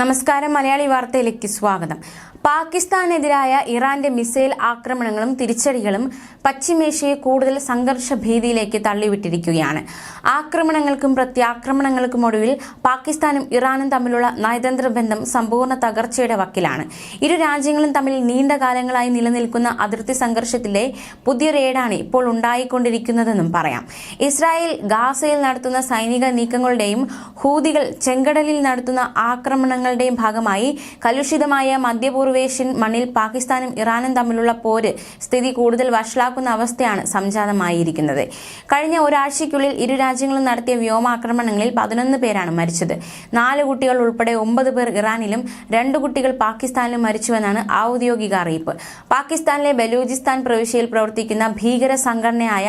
നമസ്കാരം മലയാളി വാർത്തയിലേക്ക് സ്വാഗതം. പാകിസ്ഥാനെതിരായ ഇറാന്റെ മിസൈൽ ആക്രമണങ്ങളും തിരിച്ചടികളും പശ്ചിമേഷ്യയെ കൂടുതൽ സംഘർഷ ഭീതിയിലേക്ക് തള്ളിവിട്ടിരിക്കുകയാണ്. ആക്രമണങ്ങൾക്കും പ്രത്യാക്രമണങ്ങൾക്കും ഒടുവിൽ പാകിസ്ഥാനും ഇറാനും തമ്മിലുള്ള നയതന്ത്ര ബന്ധം സമ്പൂർണ തകർച്ചയുടെ വക്കിലാണ്. ഇരു രാജ്യങ്ങളും തമ്മിൽ നീണ്ട കാലങ്ങളായി നിലനിൽക്കുന്ന അതിർത്തി സംഘർഷത്തിലെ പുതിയൊരേടാണ് ഇപ്പോൾ ഉണ്ടായിക്കൊണ്ടിരിക്കുന്നതെന്നും പറയാം. ഇസ്രായേൽ ഗാസയിൽ നടത്തുന്ന സൈനിക നീക്കങ്ങളുടെയും ഹൂതികൾ ചെങ്കടലിൽ നടത്തുന്ന ആക്രമണങ്ങളുടെയും ഭാഗമായി കലുഷിതമായ മധ്യപൂർവേഷ്യൻ മണ്ണിൽ പാകിസ്ഥാനും ഇറാനും തമ്മിലുള്ള പോര് സ്ഥിതി കൂടുതൽ വഷളാക്കുന്ന അവസ്ഥയാണ് സംജാതമായിരിക്കുന്നത്. കഴിഞ്ഞ ഒരാഴ്ചയ്ക്കുള്ളിൽ ഇരു രാജ്യങ്ങളും നടത്തിയ വ്യോമാക്രമണങ്ങളിൽ പതിനൊന്ന് പേരാണ് മരിച്ചത്. നാല് കുട്ടികൾ ഉൾപ്പെടെ ഒമ്പത് പേർ ഇറാനിലും രണ്ട് കുട്ടികൾ പാകിസ്ഥാനിലും മരിച്ചുവെന്നാണ് ഔദ്യോഗിക അറിയിപ്പ്. പാകിസ്ഥാനിലെ ബലൂചിസ്ഥാൻ പ്രവിശ്യയിൽ പ്രവർത്തിക്കുന്ന ഭീകര സംഘടനയായ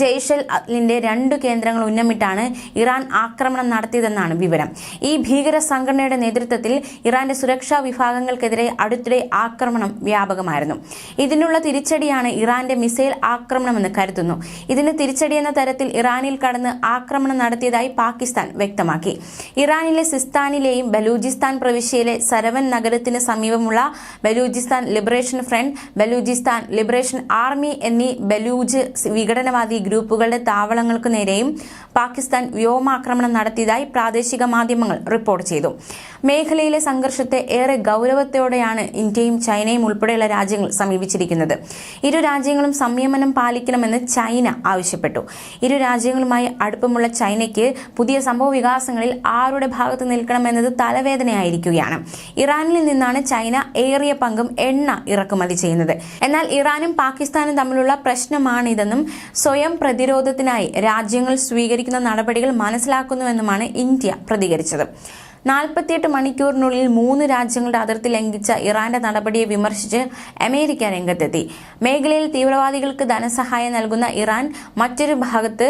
ജെയ്ഷൽ അത്ലിന്റെ രണ്ട് കേന്ദ്രങ്ങൾ ഉന്നമിട്ടാണ് ഇറാൻ ആക്രമണം നടത്തിയതെന്നാണ് വിവരം. ഈ ഭീകര സംഘടനയുടെ നേതൃത്വത്തിൽ ഇറാന്റെ സുരക്ഷാ വിഭാഗങ്ങൾക്കെതിരെ അടുത്തിടെ ആക്രമണം വ്യാപകമായിരുന്നു. ഇതിനുള്ള തിരിച്ചടിയാണ് ഇറാന്റെ മിസൈൽ ആക്രമണമെന്ന് കരുതുന്നു. ഇതിന് തിരിച്ചടിയെന്ന തരത്തിൽ ഇറാനിൽ കടന്ന് ആക്രമണം നടത്തിയതായി പാകിസ്ഥാൻ വ്യക്തമാക്കി. ഇറാനിലെ സിസ്താനിലെയും ബലൂചിസ്ഥാൻ പ്രവിശ്യയിലെ സരവൻ നഗരത്തിന് സമീപമുള്ള Balochistan liberation front Balochistan liberation army എന്നീ ബലൂജ് വിഘടനവാദി ഗ്രൂപ്പുകളുടെ താവളങ്ങൾക്കു നേരെയും പാകിസ്ഥാൻ വ്യോമാക്രമണം നടത്തിയതായി പ്രാദേശിക മാധ്യമങ്ങൾ റിപ്പോർട്ട് ചെയ്തു. മേഖലയിലെ സംഘർഷത്തെ ഏറെ ഗൗരവത്തോടെയാണ് ഇന്ത്യയും ചൈനയും ഉൾപ്പെടെയുള്ള രാജ്യങ്ങൾ സമീപിച്ചിരിക്കുന്നത്. ഇരു രാജ്യങ്ങളും സംയമനം പാലിക്കണമെന്ന് ചൈന ആവശ്യപ്പെട്ടു. ഇരു രാജ്യങ്ങളുമായി അടുപ്പമുള്ള ചൈനയ്ക്ക് പുതിയ സംഭവ വികാസങ്ങളിൽ ആരുടെ ഭാഗത്ത് നിൽക്കണമെന്നത് തലവേദനയായിരിക്കുകയാണ്. ഇറാനിൽ നിന്നാണ് ചൈന ഏറിയ പങ്കും എണ്ണ ഇറക്കുമതി ചെയ്യുന്നത്. എന്നാൽ ഇറാനും പാകിസ്ഥാനും തമ്മിലുള്ള പ്രശ്നമാണിതെന്നും സ്വയം പ്രതിരോധത്തിനായി രാജ്യങ്ങൾ സ്വീകരിക്കുന്ന നടപടികൾ മനസ്സിലാക്കുന്നുവെന്നുമാണ് ഇന്ത്യ പ്രതികരിച്ചത്. നാൽപ്പത്തിയെട്ട് മണിക്കൂറിനുള്ളിൽ മൂന്ന് രാജ്യങ്ങളുടെ അതിർത്തി ലംഘിച്ച ഇറാന്റെ നടപടിയെ വിമർശിച്ച് അമേരിക്ക രംഗത്തെത്തി. മേഖലയിൽ തീവ്രവാദികൾക്ക് ധനസഹായം നൽകുന്ന ഇറാൻ മറ്റൊരു ഭാഗത്ത്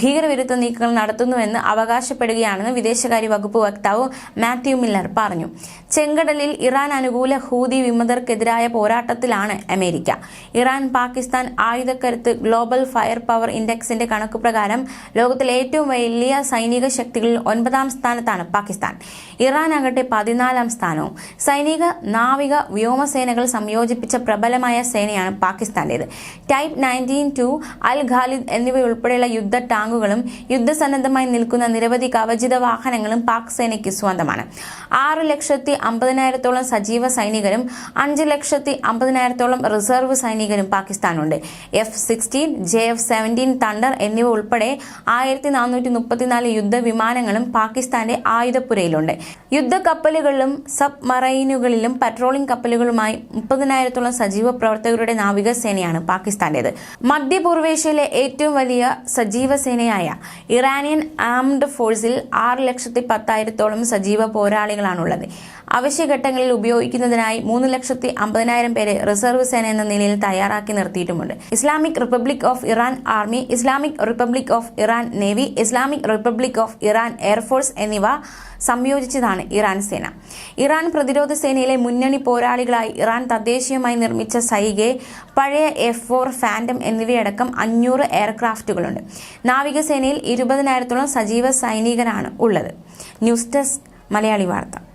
ഭീകരവിരുദ്ധ നീക്കങ്ങൾ നടത്തുന്നുവെന്ന് അവകാശപ്പെടുകയാണെന്ന് വിദേശകാര്യ വകുപ്പ് വക്താവ് മാത്യു മില്ലർ പറഞ്ഞു. ചെങ്കടലിൽ ഇറാൻ അനുകൂല ഹൂതി വിമതർക്കെതിരായ പോരാട്ടത്തിലാണ് അമേരിക്ക. ഇറാൻ പാകിസ്ഥാൻ ആയുധക്കരുത്ത് ഗ്ലോബൽ ഫയർ പവർ ഇൻഡെക്സിന്റെ കണക്കുപ്രകാരം ലോകത്തിലെ ഏറ്റവും വലിയ സൈനിക ശക്തികളിൽ ഒൻപതാം സ്ഥാനത്താണ് പാകിസ്ഥാൻ. ഇറാൻ ആകട്ടെ പതിനാലാം സ്ഥാനവും. സൈനിക നാവിക വ്യോമസേനകൾ സംയോജിപ്പിച്ച പ്രബലമായ സേനയാണ് പാകിസ്ഥാന്റേത്. ടൈപ്പ് നയന്റീൻ ടു അൽ ഖാലിദ് എന്നിവയുൾപ്പെടെയുള്ള യുദ്ധ ടാങ്കുകളും യുദ്ധസന്നദ്ധമായി നിൽക്കുന്ന നിരവധി കവചിത വാഹനങ്ങളും പാക് സേനയ്ക്ക് സ്വന്തമാണ്. ആറ് ലക്ഷത്തി അമ്പതിനായിരത്തോളം സജീവ സൈനികരും അഞ്ച് ലക്ഷത്തി അമ്പതിനായിരത്തോളം റിസർവ് സൈനികരും പാകിസ്ഥാനുണ്ട്. F sixteen J F seventeen thunder എന്നിവ ഉൾപ്പെടെ ആയിരത്തി നാനൂറ്റി മുപ്പത്തിനാല് യുദ്ധവിമാനങ്ങളും പാകിസ്ഥാന്റെ ആയുധപ്പുരയിലുണ്ട്. യുദ്ധക്കപ്പലുകളിലും സബ് മറൈനുകളിലും പട്രോളിംഗ് കപ്പലുകളുമായി മുപ്പതിനായിരത്തോളം സജീവ പ്രവർത്തകരുടെ നാവികസേനയാണ് പാകിസ്ഥാന്റേത്. മധ്യപൂർവേഷ്യയിലെ ഏറ്റവും വലിയ സജീവ സേനയായ ഇറാനിയൻ ആംഡ് ഫോഴ്സിൽ ആറ് ലക്ഷത്തി പത്തായിരത്തോളം സജീവ പോരാളികളാണുള്ളത്. അവശ്യഘട്ടങ്ങളിൽ ഉപയോഗിക്കുന്നതിനായി മൂന്ന് ലക്ഷത്തി അമ്പതിനായിരം പേരെ റിസർവ് സേന എന്ന നിലയിൽ തയ്യാറാക്കി നിർത്തിയിട്ടുമുണ്ട്. Islamic republic of Iran army Islamic republic of Iran navy Islamic republic of Iran air force എന്നിവ സംയോജിച്ചതാണ് ഇറാൻ സേന. ഇറാൻ പ്രതിരോധ സേനയിലെ മുന്നണി പോരാളികളായി ഇറാൻ തദ്ദേശീയമായി നിർമ്മിച്ച സൈഗെ പഴയ എഫ് ഫോർ ഫാൻഡം എന്നിവയടക്കം അഞ്ഞൂറ് എയർക്രാഫ്റ്റുകളുണ്ട്. നാവികസേനയിൽ ഇരുപതിനായിരത്തോളം സജീവ സൈനികരാണ് ഉള്ളത്. ന്യൂസ് ഡെസ്ക് മലയാളി വാർത്ത.